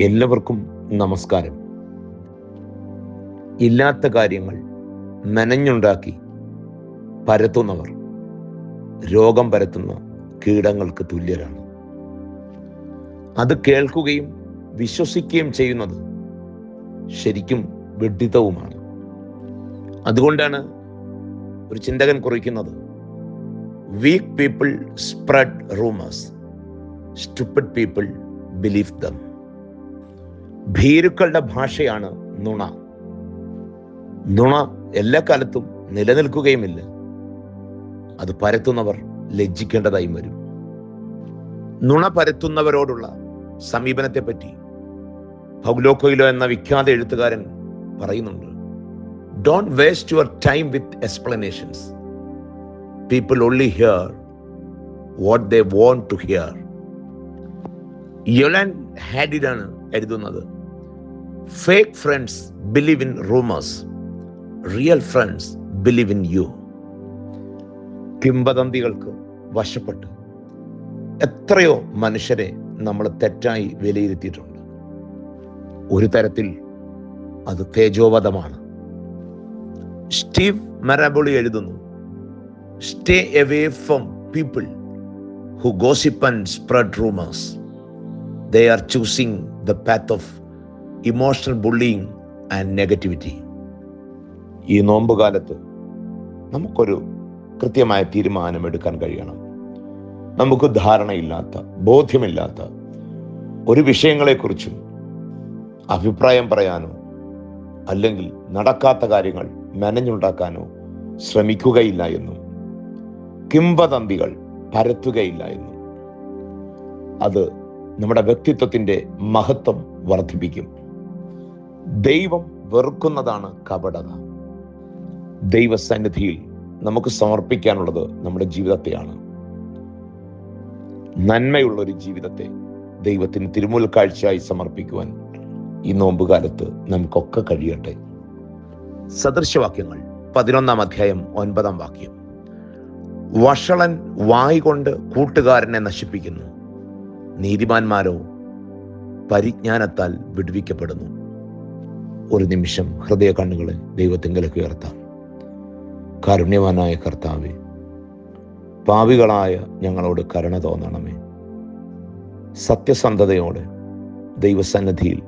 എല്ലാവർക്കും നമസ്കാരം. ഇല്ലാത്ത കാര്യങ്ങൾ നനഞ്ഞുണ്ടാക്കി പരത്തുന്നവർ രോഗം പരത്തുന്ന കീടങ്ങൾക്ക് തുല്യരാണ്. അത് കേൾക്കുകയും വിശ്വസിക്കുകയും ചെയ്യുന്നത് ശരിക്കും വിഡിതവുമാണ്. അതുകൊണ്ടാണ് ഒരു ചിന്തകൻ കുറിക്കുന്നത് weak people spread rumours stupid people believe them ഭീരുക്കളുടെ ഭാഷയാണ് നുണ. നുണ എല്ലാ കാലത്തും നിലനിൽക്കുകയുമില്ല. അത് പരത്തുന്നവർ ലജ്ജിക്കേണ്ടതായി വരും. നുണ പരത്തുന്നവരോടുള്ള സമീപനത്തെപ്പറ്റി പൗലോക്കോയിലോ എന്ന വിഖ്യാത എഴുത്തുകാരൻ പറയുന്നുണ്ട് don't waste your time with explanations people only hear what they want to hear Yolan ഹാഡിഡാണ് എഴുതുന്നത്. Fake friends believe in rumours real friends believe in you കിംബദന്തികൾക്ക് വശപ്പെട്ട് എത്രയോ മനുഷ്യരെ നമ്മൾ തെറ്റായി വിലയിരുത്തിയിട്ടുണ്ട്. ഒരു തരത്തിൽ അത് തേജോവധമാണ്. സ്റ്റീവ് മരാബോളി എഴുതുന്നു stay away from people who gossip and spread rumours they are choosing the path of emotional bullying and negativity ഈ നോമ്പ് കാലത്ത് നമുക്കൊരു കൃത്യമായ തീരുമാനം എടുക്കാൻ കഴിയണം. നമുക്ക് ധാരണയില്ലാത്ത ബോധ്യമില്ലാത്ത ഒരു വിഷയങ്ങളെക്കുറിച്ചും അഭിപ്രായം പറയാനോ അല്ലെങ്കിൽ നടക്കാത്ത കാര്യങ്ങൾ മെനഞ്ഞുണ്ടാക്കാനോ ശ്രമിക്കുകയില്ല എന്നും കിംവദന്തികൾ പരത്തുകയില്ല എന്നും അത് നമ്മുടെ വ്യക്തിത്വത്തിന്റെ മഹത്വം വർദ്ധിപ്പിക്കും. ദൈവം വെറുക്കുന്നതാണ് കപടത. ദൈവസന്നിധിയിൽ നമുക്ക് സമർപ്പിക്കാനുള്ളത് നമ്മുടെ ജീവിതത്തെയാണ്. നന്മയുള്ള ഒരു ജീവിതത്തെ ദൈവത്തിന് തിരുമുൽ കാഴ്ചയായി സമർപ്പിക്കുവാൻ ഈ നോമ്പുകാലത്ത് നമുക്കൊക്കെ കഴിയട്ടെ. സദൃശവാക്യങ്ങൾ പതിനൊന്നാം അധ്യായം ഒൻപതാം വാക്യം. വഷളൻ വായ് കൊണ്ട് കൂട്ടുകാരനെ നശിപ്പിക്കുന്നു. നീതിമാന്മാരോ പരിജ്ഞാനത്താൽ വിടുവിക്കപ്പെടുന്നു. ഒരു നിമിഷം ഹൃദയ കണ്ണുകളെ ദൈവത്തിങ്കലേക്ക് ഉയർത്താം. കാരുണ്യവാനായ കർത്താവെ പാവികളായ ഞങ്ങളോട് കരുണ തോന്നണമേ. സത്യസന്ധതയോടെ ദൈവസന്നിധിയിൽ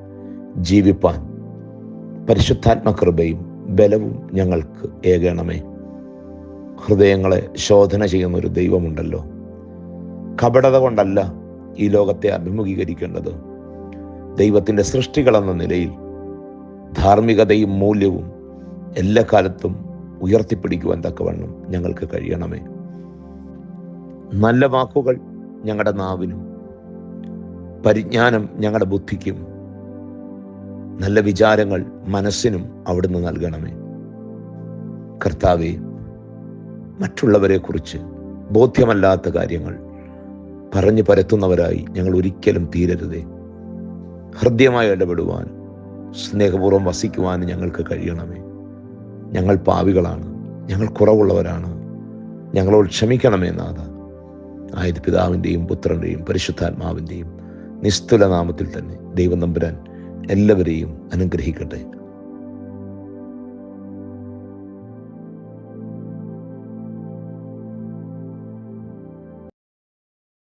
ജീവിപ്പാൻ പരിശുദ്ധാത്മകൃപയും ബലവും ഞങ്ങൾക്ക് ഏകണമേ. ഹൃദയങ്ങളെ ശോധന ചെയ്യുന്ന ഒരു ദൈവമുണ്ടല്ലോ. കപടത കൊണ്ടല്ല ഈ ലോകത്തെ അഭിമുഖീകരിക്കേണ്ടത്. ദൈവത്തിന്റെ സൃഷ്ടികളെന്ന നിലയിൽ ധാർമ്മികതയും മൂല്യവും എല്ലാ കാലത്തും ഉയർത്തിപ്പിടിക്കുവാൻ തക്കവണ്ണം ഞങ്ങൾക്ക് കഴിയണമേ. നല്ല വാക്കുകൾ ഞങ്ങളുടെ നാവിനും പരിജ്ഞാനം ഞങ്ങളുടെ ബുദ്ധിക്കും നല്ല വിചാരങ്ങൾ മനസ്സിനും അവിടുന്ന് നൽകണമേ. കർത്താവെ മറ്റുള്ളവരെ കുറിച്ച് ബോധ്യമല്ലാത്ത കാര്യങ്ങൾ പറഞ്ഞു പരത്തുന്നവരായി ഞങ്ങൾ ഒരിക്കലും തീരരുതേ. ഹൃദ്യമായി ഇടപെടുവാനും സ്നേഹപൂർവം വസിക്കുവാൻ ഞങ്ങൾക്ക് കഴിയണമേ. ഞങ്ങൾ പാവികളാണ്. ഞങ്ങൾ കുറവുള്ളവരാണ്. ഞങ്ങളോട് ക്ഷമിക്കണമേ നാഥ. ആയത് പിതാവിന്റെയും പുത്രന്റെയും പരിശുദ്ധാത്മാവിന്റെയും നിസ്തുല നാമത്തിൽ തന്നെ ദൈവം നമ്പുരാൻ എല്ലാവരെയും അനുഗ്രഹിക്കട്ടെ.